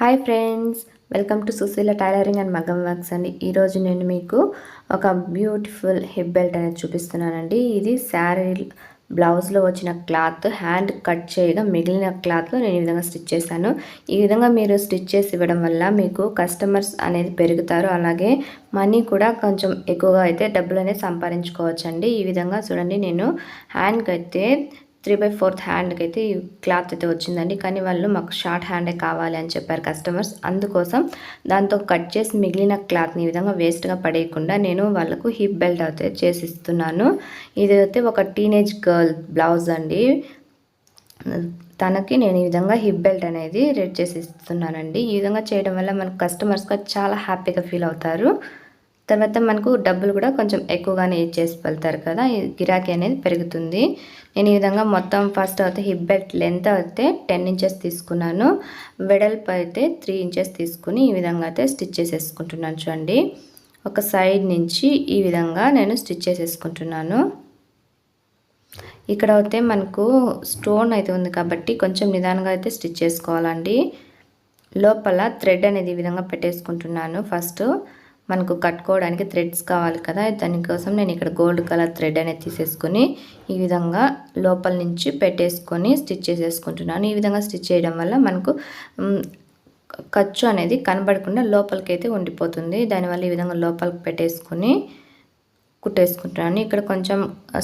Hi friends welcome to Sushila tailoring and maggam works అండి. ఈరోజు నేను మీకు ఒక బ్యూటిఫుల్ హిప్ బెల్ట్ అనేది చూపిస్తున్నానండి. ఇది శారీ బ్లౌజ్లో వచ్చిన క్లాత్ హ్యాండ్ కట్ చేయగా మిగిలిన క్లాత్లో నేను ఈ విధంగా స్టిచ్ చేశాను. ఈ విధంగా మీరు స్టిచ్ చేసి ఇవ్వడం వల్ల మీకు కస్టమర్స్ అనేది పెరుగుతారు. అలాగే మనీ కూడా కొంచెం ఎక్కువగా అయితే డబ్బులు అనేది సంపాదించుకోవచ్చండి. ఈ విధంగా చూడండి నేను హ్యాండ్కి అయితే త్రీ బై ఫోర్త్ హ్యాండ్కి అయితే ఈ క్లాత్ అయితే వచ్చిందండి. కానీ వాళ్ళు మాకు షార్ట్ హ్యాండే కావాలి అని చెప్పారు కస్టమర్స్. అందుకోసం దాంతో కట్ చేసి మిగిలిన క్లాత్ని ఈ విధంగా వేస్ట్గా పడేయకుండా నేను వాళ్ళకు హిప్ బెల్ట్ అయితే చేసిస్తున్నాను ఇది అయితే ఒక టీనేజ్ గర్ల్ బ్లౌజ్ అండి. తనకి నేను ఈ విధంగా హిప్ బెల్ట్ అనేది రెడ్ చేసి ఇస్తున్నానండి. ఈ విధంగా చేయడం వల్ల మనకు కస్టమర్స్గా చాలా హ్యాపీగా ఫీల్ అవుతారు. తర్వాత మనకు డబ్బులు కూడా కొంచెం ఎక్కువగానే ఇచ్చేసి వెళ్తారు కదా గిరాకీ అనేది పెరుగుతుంది. నేను ఈ విధంగా మొత్తం ఫస్ట్ అయితే హిప్ బెల్ట్ లెంత్ అయితే టెన్ ఇంచెస్ తీసుకున్నాను. వెడల్పు అయితే త్రీ ఇంచెస్ తీసుకుని ఈ విధంగా అయితే స్టిచ్ చేసేసుకుంటున్నాను చూడండి. ఒక సైడ్ నుంచి ఈ విధంగా నేను స్టిచ్ చేసేసుకుంటున్నాను. ఇక్కడ అయితే మనకు స్టోన్ అయితే ఉంది కాబట్టి కొంచెం నిదానంగా అయితే స్టిచ్ చేసుకోవాలండి. లోపల థ్రెడ్ అనేది ఈ విధంగా పెట్టేసుకుంటున్నాను ఫస్ట్. మనకు కట్టుకోవడానికి థ్రెడ్స్ కావాలి కదా. దానికోసం నేను ఇక్కడ గోల్డ్ కలర్ థ్రెడ్ అనేది తీసేసుకొని ఈ విధంగా లోపల నుంచి పెట్టేసుకొని స్టిచ్ చేసేసుకుంటున్నాను. ఈ విధంగా స్టిచ్ చేయడం వల్ల మనకు ఖర్చు అనేది కనబడకుండా లోపలికి అయితే ఉండిపోతుంది. దానివల్ల ఈ విధంగా లోపలికి పెట్టేసుకొని కుట్టేసుకుంటున్నాను. ఇక్కడ కొంచెం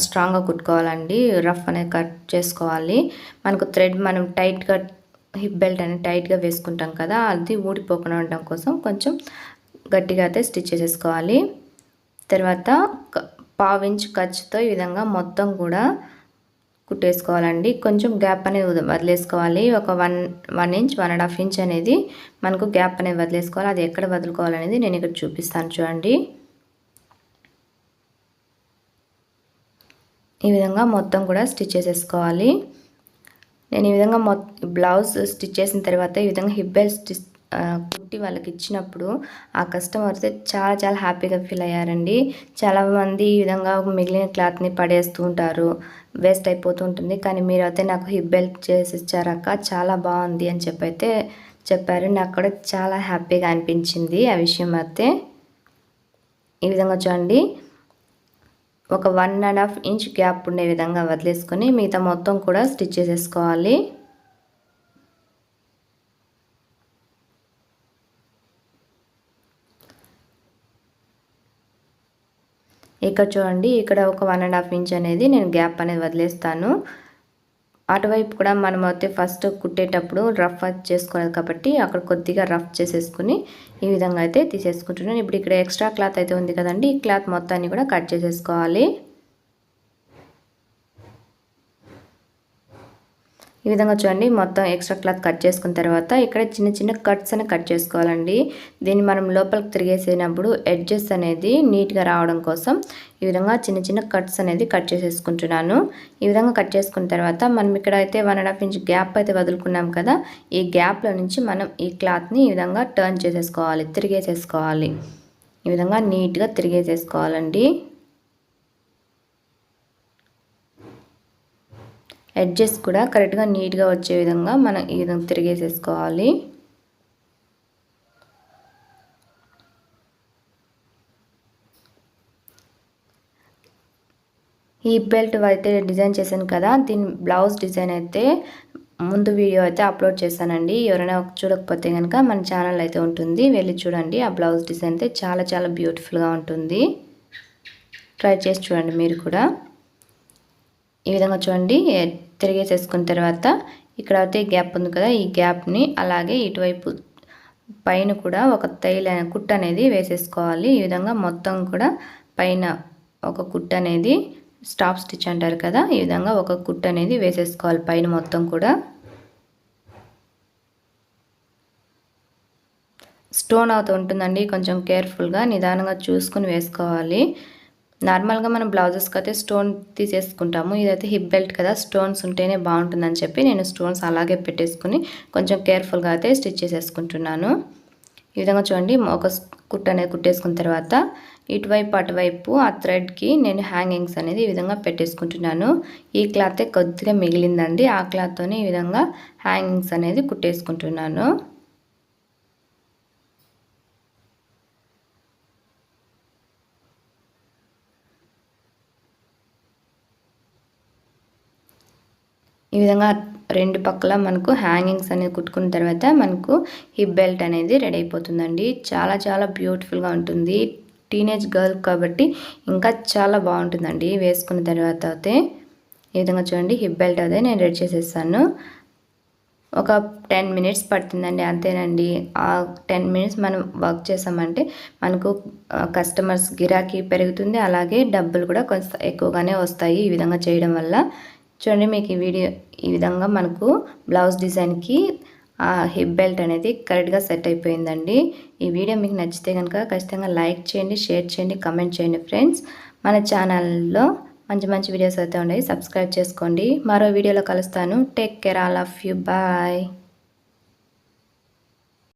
స్ట్రాంగ్గా కుట్టుకోవాలండి. రఫ్ అనేది కట్ చేసుకోవాలి. మనకు థ్రెడ్ మనం టైట్గా హిప్ బెల్ట్ అనేది టైట్గా వేసుకుంటాం కదా. అది ఊడిపోకుండా ఉండడం కోసం కొంచెం గట్టిగా అయితే స్టిచ్ చేసేసుకోవాలి. తర్వాత పావించ్ ఖర్చుతో ఈ విధంగా మొత్తం కూడా కుట్టేసుకోవాలండి. కొంచెం గ్యాప్ అనేది వదిలేసుకోవాలి. ఒక one one inch one and half inch అనేది మనకు గ్యాప్ అనేది వదిలేసుకోవాలి. అది ఎక్కడ వదులుకోవాలనేది నేను ఇక్కడ చూపిస్తాను చూడండి. ఈ విధంగా మొత్తం కూడా స్టిచ్ చేసేసుకోవాలి. నేను ఈ విధంగా మొ బ్లౌజ్ స్టిచ్ చేసిన తర్వాత ఈ విధంగా హిబ్బెల్ స్టిచ్ కుట్టి వాళ్ళకి ఇచ్చినప్పుడు ఆ కస్టమర్ అయితే చాలా చాలా హ్యాపీగా ఫీల్ అయ్యారండి. చాలామంది ఈ విధంగా మిగిలిన క్లాత్ని పడేస్తూ ఉంటారు. వేస్ట్ అయిపోతూ ఉంటుంది. కానీ మీరు అయితే నాకు హిప్ బెల్ట్ చేసి ఇచ్చారక్క చాలా బాగుంది అని చెప్పి అయితే చెప్పారు. నాకు కూడా చాలా హ్యాపీగా అనిపించింది ఆ విషయం అయితే. ఈ విధంగా చూడండి. ఒక one and half inch gap ఉండే విధంగా వదిలేసుకొని మిగతా మొత్తం కూడా స్టిచ్ చేసేసుకోవాలి. ఇక్కడ చూడండి ఇక్కడ ఒక వన్ అండ్ హాఫ్ ఇంచ్ అనేది నేను గ్యాప్ అనేది వదిలేస్తాను. అటువైపు కూడా మనం అయితే ఫస్ట్ కుట్టేటప్పుడు రఫ్ చేసుకోలేదు కాబట్టి అక్కడ కొద్దిగా రఫ్ చేసేసుకుని ఈ విధంగా అయితే తీసేసుకుంటున్నాను. ఇప్పుడు ఇక్కడ ఎక్స్ట్రా క్లాత్ అయితే ఉంది కదండి ఈ క్లాత్ మొత్తాన్ని కూడా కట్ చేసేసుకోవాలి. ఈ విధంగా చూడండి మొత్తం ఎక్స్ట్రా క్లాత్ కట్ చేసుకున్న తర్వాత ఇక్కడ చిన్న చిన్న కట్స్ అని కట్ చేసుకోవాలండి. దీన్ని మనం లోపలికి తిరిగేసినప్పుడు ఎడ్జెస్ అనేది నీట్గా రావడం కోసం ఈ విధంగా చిన్న చిన్న కట్స్ అనేది కట్ చేసేసుకుంటున్నాను. ఈ విధంగా కట్ చేసుకున్న తర్వాత మనం ఇక్కడ అయితే one and half inch gap అయితే వదులుకున్నాం కదా ఈ గ్యాప్లో నుంచి మనం ఈ క్లాత్ని ఈ విధంగా టర్న్ చేసేసుకోవాలి తిరిగేసేసుకోవాలి. ఈ విధంగా నీట్గా తిరిగేసేసుకోవాలండి. ఎడ్జెస్ కూడా కరెక్ట్గా నీట్గా వచ్చే విధంగా మనం ఈ విధంగా తిరిగేసేసుకోవాలి. ఈ బెల్ట్ అయితే డిజైన్ చేశాను కదా దీని బ్లౌజ్ డిజైన్ అయితే ముందు వీడియో అయితే అప్లోడ్ చేశానండి. ఎవరైనా చూడకపోతే కనుక మన ఛానల్ అయితే ఉంటుంది. వెళ్ళి చూడండి ఆ బ్లౌజ్ డిజైన్ అయితే చాలా చాలా బ్యూటిఫుల్గా ఉంటుంది. ట్రై చేసి చూడండి మీరు కూడా. ఈ విధంగా చూడండి. తిరిగేసేసుకున్న తర్వాత ఇక్కడ అయితే గ్యాప్ ఉంది కదా ఈ గ్యాప్ని అలాగే ఇటువైపు పైన కూడా ఒక తైల కుట్ట అనేది వేసేసుకోవాలి. ఈ విధంగా మొత్తం కూడా పైన ఒక కుట్ట అనేది స్టాప్ స్టిచ్ అంటారు కదా ఈ విధంగా ఒక కుట్ట అనేది వేసేసుకోవాలి పైన మొత్తం కూడా. స్టోన్ అవుతూ ఉంటుందండి కొంచెం కేర్ఫుల్గా నిదానంగా చూసుకుని వేసుకోవాలి. నార్మల్గా మనం బ్లౌజెస్కి అయితే స్టోన్ తీసేసుకుంటాము. ఇదైతే హిప్ బెల్ట్ కదా స్టోన్స్ ఉంటేనే బాగుంటుందని చెప్పి నేను స్టోన్స్ అలాగే పెట్టేసుకుని కొంచెం కేర్ఫుల్గా అయితే స్టిచ్ చేసేసుకుంటున్నాను. ఈ విధంగా చూడండి ఒక కుట్ట అనేది కుట్టేసుకున్న తర్వాత ఇటువైపు అటువైపు ఆ థ్రెడ్కి నేను హ్యాంగింగ్స్ అనేది ఈ విధంగా పెట్టేసుకుంటున్నాను. ఈ క్లాతే కొద్దిగా మిగిలిందండి. ఆ క్లాత్తోనే ఈ విధంగా హ్యాంగింగ్స్ అనేది కుట్టేసుకుంటున్నాను. ఈ విధంగా రెండు పక్కల మనకు హ్యాంగింగ్స్ అనేది కుట్టుకున్న తర్వాత మనకు హిప్ బెల్ట్ అనేది రెడీ అయిపోతుందండి. చాలా చాలా బ్యూటిఫుల్గా ఉంటుంది. టీనేజ్ గర్ల్ కాబట్టి ఇంకా చాలా బాగుంటుందండి. వేసుకున్న తర్వాత అయితే ఈ విధంగా చూడండి హిప్ బెల్ట్ అదే నేను రెడీ చేసేస్తాను ఒక టెన్ మినిట్స్ పడుతుందండి అంతేనండి. ఆ టెన్ మినిట్స్ మనం వర్క్ చేసామంటే మనకు కస్టమర్స్ గిరాకీ పెరుగుతుంది. అలాగే డబ్బులు కూడా కొంచెం ఎక్కువగానే వస్తాయి ఈ విధంగా చేయడం వల్ల. చూడండి మీకు ఈ వీడియో ఈ విధంగా మనకు బ్లౌజ్ డిజైన్కి ఆ హిప్ బెల్ట్ అనేది కరెక్ట్గా సెట్ అయిపోయిందండి. ఈ వీడియో మీకు నచ్చితే కనుక ఖచ్చితంగా లైక్ చేయండి షేర్ చేయండి కమెంట్ చేయండి ఫ్రెండ్స్. మన ఛానల్లో మంచి మంచి వీడియోస్ అయితే ఉన్నాయి. సబ్స్క్రైబ్ చేసుకోండి. మరో వీడియోలో కలుస్తాను. Take care all of you. Bye.